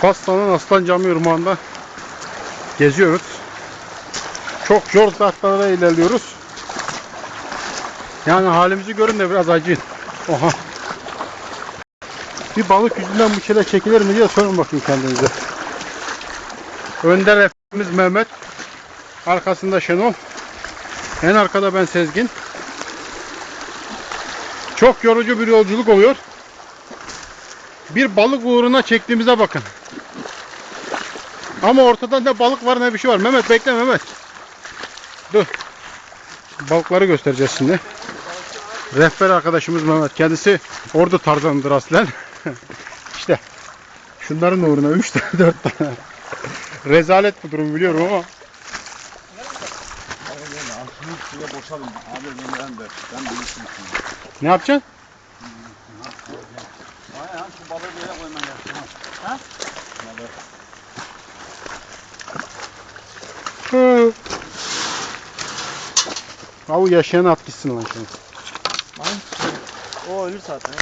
Faslan'ın Aslan Cami Irmağı'nda geziyoruz. Çok zor dakikalarda ilerliyoruz. Yani halimizi görün de biraz acıyın. Oha. Bir balık yüzünden bu çile çekilir mi diye sorun bakayım kendinize. Önder efendimiz Mehmet. Arkasında Şenol. En arkada ben Sezgin. Çok yorucu bir yolculuk oluyor. Bir balık uğruna çektiğimize bakın. Ama ortada ne balık var ne bir şey var. Mehmet bekle Mehmet. Dur. Balıkları göstereceğiz şimdi. Rehber arkadaşımız Mehmet. Kendisi ordu tarzanıdır aslen. işte şunların uğruna 3 tane 4 tane. Rezalet bu durum biliyorum ama. Ne yapacaksın? Aynen şu balığı böyle koyman lazım. Ha? Hı. Al yaşayan at gitsin lan şimdi. O ölür zaten.